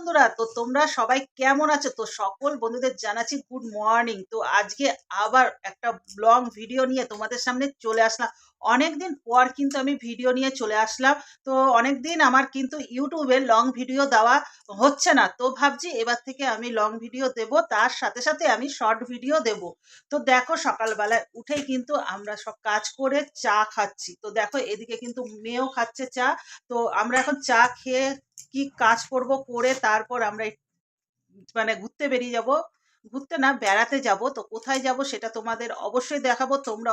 বন্ধুরা, তো তোমরা সবাই কেমন আছো? তো সকল বন্ধুদের জানাচ্ছি গুড মর্নিং তো আজকে আবার একটা লং ভিডিও নিয়ে তোমাদের সামনে চলে আসলাম। অনেক দিন পর কিন্তু আমি ভিডিও নিয়ে চলে আসলাম। তো অনেক দিন আমার কিন্তু ইউটিউবে লং ভিডিও দেওয়া হচ্ছে না। তো ভাবছি এবার থেকে আমি লং ভিডিও দেব, তার সাথে সাথে আমি শর্ট ভিডিও দেব। তো দেখো সকালবেলায় উঠেই কিন্তু আমরা সব কাজ করে চা খাচ্ছি। তো দেখো এদিকে কিন্তু মেয়েও খাচ্ছে চা। তো আমরা এখন চা খেয়ে কি কাজ করব করে তারপর আমরা মানে ঘুরতে বেরিয়ে যাব। ঘুরতে না বেড়াতে যাব তো কোথায় যাব সেটা তোমাদের অবশ্যই দেখাবো। তোমরা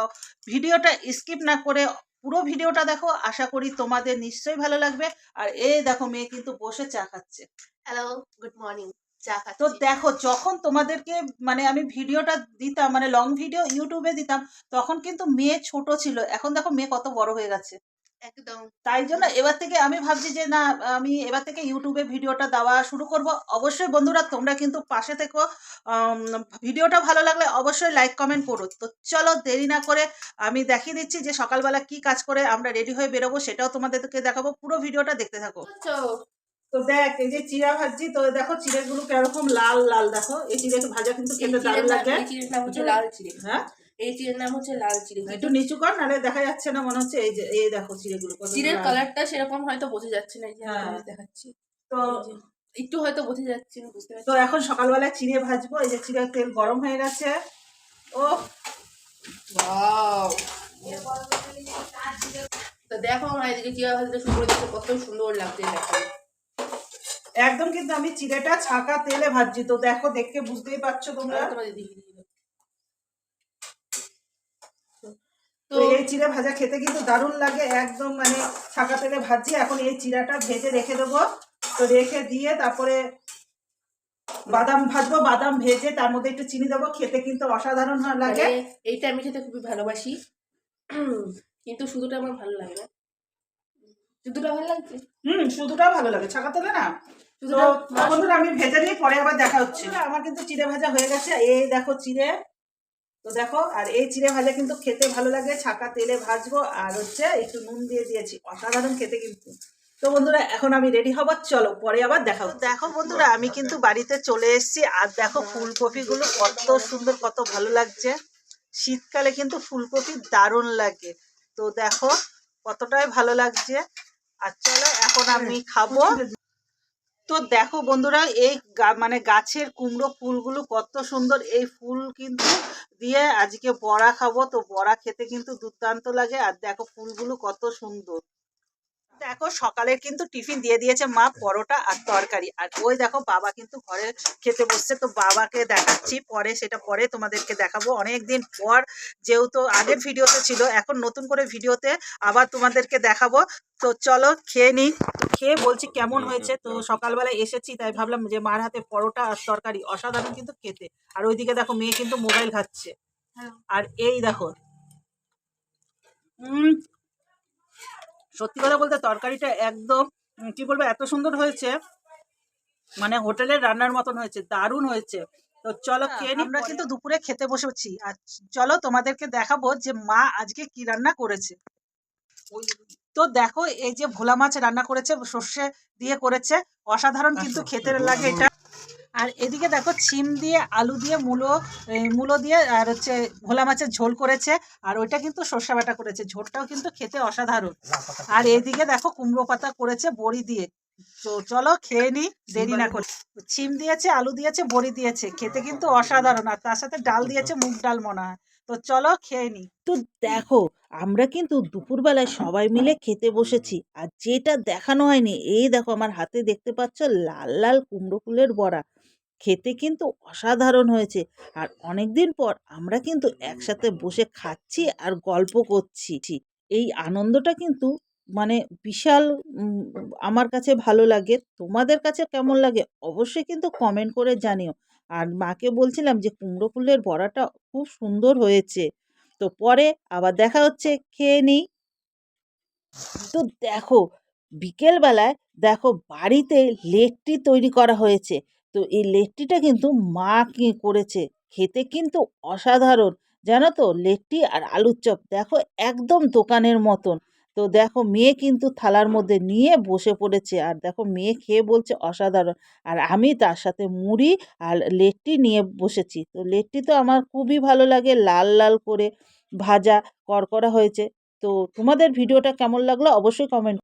ভিডিওটা স্কিপ না করে পুরো ভিডিওটা দেখো আশা করি তোমাদের নিশ্চয়ই ভালো লাগবে। আর এ দেখো মেয়ে কিন্তু বসে চা খাচ্ছে। হ্যালো গুড মর্নিং চা তো দেখো যখন তোমাদেরকে মানে আমি ভিডিওটা দিতাম মানে লং ভিডিও ইউটিউবে দিতাম তখন কিন্তু মেয়ে ছোট ছিল। এখন দেখো মেয়ে কত বড় হয়ে গেছে। একদম। তাই জন্য এবার থেকে আমি ভাবছি যে না আমি এবার থেকে ইউটিউবে ভিডিওটা দেওয়া শুরু করব। অবশ্যই বন্ধুরা তোমরা কিন্তু পাশে থেকো। ভিডিওটা ভালো লাগলে অবশ্যই লাইক কমেন্ট করো। তো চলো দেরি না করে আমি দেখিয়ে দিচ্ছি যে সকালবেলা কি কাজ করে আমরা রেডি হয়ে বেরোবো সেটাও তোমাদেরকে দেখাবো। পুরো ভিডিওটা দেখতে থাকো। তো তো দেখ এই যে চিড়া ভাজছি তো দেখো চিড়েগুলো কীরকম লাল লাল। দেখো এই চিড়ে ভাজা কিন্তু খেতে দারুণ লাগে। লাল চিড়ে। হ্যাঁ? এই চিড়ের নাম হচ্ছে লাল চিড়ে। একটু নিচু কর নাহলে দেখা যাচ্ছে না মনে হচ্ছে এই যে এই দেখো চিড়েগুলো চিড়ের কালারটা সেরকম হয়তো বোঝা যাচ্ছে না এই যে হ্যাঁ। দেখাচ্ছি। তো একটু হয়তো বোঝা যাচ্ছে না বুঝতে তো এখন সকালবেলা চিড়ে ভাজবো এই যে চিড়ের তেল গরম হয়ে গেছে। Oh wow. তো দেখো আমার এদিকে চিড়া ভাজতে শুরু করে দিচ্ছে কত সুন্দর লাগছে দেখো একদম কিন্তু আমি চিড়েটা ছাকা তেলে ভাজছি তো দেখো দেখে বুঝতেই পারছ তোমরা। আমি তোমাদের দেখিয়ে দিই তো এই চিড়ে ভাজা খেতে কিন্তু দারুণ লাগে একদম মানে ছাকা তেলে ভাজি এখন এই চিড়াটা ভেজে রেখে দেবো। তো রেখে দিয়ে তারপরে বাদাম ভাজবো বাদাম ভেজে তার মধ্যে একটু চিনি দেবো। খেতে কিন্তু অসাধারণ লাগে। মানে এইটা আমি খেতে খুবই ভালোবাসি। কিন্তু শুধুটা আমার ভালো লাগে না। শুধুটা ভালো লাগছে? হুম শুধুটাও ভালো লাগে। ছাকা তেলে না? শুধুটা বন্ধুরা আমি ভেজে নিয়ে পরে আবার দেখা হচ্ছে। আমার কিন্তু চিড়ে ভাজা হয়ে গেছে। এই দেখো চিড়ে। তো দেখো আর এই চিড়ে ভাজা কিন্তু খেতে ভালো লাগে। ছাকা তেলে ভাজবো আর হচ্ছে একটু নুন দিয়ে দিয়েছি। অসাধারণ খেতে কিন্তু। তো বন্ধুরা এখন আমি রেডি হব। চলো পরে আবার দেখা হচ্ছে। দেখো বন্ধুরা আমি কিন্তু বাড়িতে চলে এসেছি আর দেখো ফুলকপিগুলো কত সুন্দর কত ভালো লাগছে। শীতকালে কিন্তু ফুলকপি দারুণ লাগে। তো দেখো কতটাই ভালো লাগছে। আর চলো এখন আমি খাব। তো দেখো বন্ধুরা, এই মানে গাছের কুমড়ো ফুলগুলো কত সুন্দর। এই ফুল কিন্তু দিয়ে আজকে বড়া খাব। তো বড়া খেতে কিন্তু দুর্দান্ত লাগে। আর দেখো ফুলগুলো কত সুন্দর। দেখো সকালে কিন্তু টিফিন দিয়ে দিয়েছে মা পরোটা আর তরকারি। আর ওই দেখো বাবা কিন্তু ঘরে খেতে বসছে তো বাবাকে দেখাচ্ছি। পরে সেটা পরে তোমাদেরকে দেখাবো। অনেক দিন পর যেহেতু আগের ভিডিওতে ছিল এখন নতুন করে ভিডিওতে আবার তোমাদেরকে দেখাবো। তো চলো খেয়ে নিই। তো খেয়ে বলছি কেমন হয়েছে? তো সকালবেলায় এসেছি তাই ভাবলাম যে মার হাতে পরোটা আর তরকারি অসাধারণ কিন্তু খেতে। আর ওইদিকে দেখো মেয়ে কিন্তু মোবাইল খাচ্ছে। আর এই দেখো। সত্যি কথা বলতে তরকারিটা একদম কি বলব এত সুন্দর হয়েছে। মানে হোটেলের রান্নার মতন হয়েছে দারুণ হয়েছে। তো চলো খেয়ে নিই আমরা কিন্তু দুপুরে খেতে বসেছি। আর চলো তোমাদেরকে দেখাবো যে মা আজকে কি রান্না করেছে। তো দেখো এই যে ভোলা মাছ রান্না করেছে সর্ষে দিয়ে করেছে। অসাধারণ কিন্তু খেতে লাগে এটা। আর এদিকে দেখো ছিম দিয়ে, আলু দিয়ে, মূলো মূলো দিয়ে, আর হচ্ছে ভোলা মাছের ঝোল করেছে। আর ওইটা কিন্তু সর্ষে বাটা করেছে। ঝোলটাও কিন্তু খেতে অসাধারণ। আর এদিকে দেখো কুমড়ো পাতা করেছে বড়ি দিয়ে। তো চলো খেয়ে নি, দেরি না করে। ছিম দিয়েছে, আলু দিয়েছে, বড়ি দিয়েছে। খেতে কিন্তু অসাধারণ। আর তার সাথে ডাল দিয়েছে, মুগ ডাল মনে হয়। তো চলো খেয়ে নি। তো দেখো, আমরা কিন্তু দুপুরবেলায় সবাই মিলে খেতে বসেছি। আর যেটা দেখানো হয়নি, এই দেখো আমার হাতে দেখতে পাচ্ছ লাল লাল কুমড়ো ফুলের বড়া। খেতে কিন্তু অসাধারণ হয়েছে। আর অনেক দিন পর আমরা কিন্তু একসাথে বসে খাচ্ছি আর গল্প করছি। এই আনন্দটা কিন্তু মানে বিশাল আমার কাছে ভালো লাগে। তোমাদের কাছে কেমন লাগে অবশ্যই কিন্তু কমেন্ট করে জানিও। আর মাকে বলছিলাম যে কুমড়ো ফুলের বড়াটা খুব সুন্দর হয়েছে। তো পরে আবার দেখা হচ্ছে, খেয়ে নিই। তো দেখো, বিকেলবেলায় দেখো বাড়িতে লেট্টি তৈরি করা হয়েছে। তো এই লেট্টিটা কিন্তু মা কি করেছে। খেতে কিন্তু অসাধারণ। জানো তো, লেট্টি আর আলুর চপ, দেখো একদম দোকানের মতন। তো দেখো মেয়ে কিন্তু থালার মধ্যে নিয়ে বসে পড়েছে আর দেখো মেয়ে খেয়ে বলছে অসাধারণ। আর আমি তার সাথে মুড়ি আর লেট্টি নিয়ে বসেছি। তো লেট্টি তো আমার খুবই ভালো লাগে, লাল লাল করে ভাজা, কড়কড়া হয়েছে। তো তোমাদের ভিডিওটা কেমন লাগল অবশ্যই কমেন্ট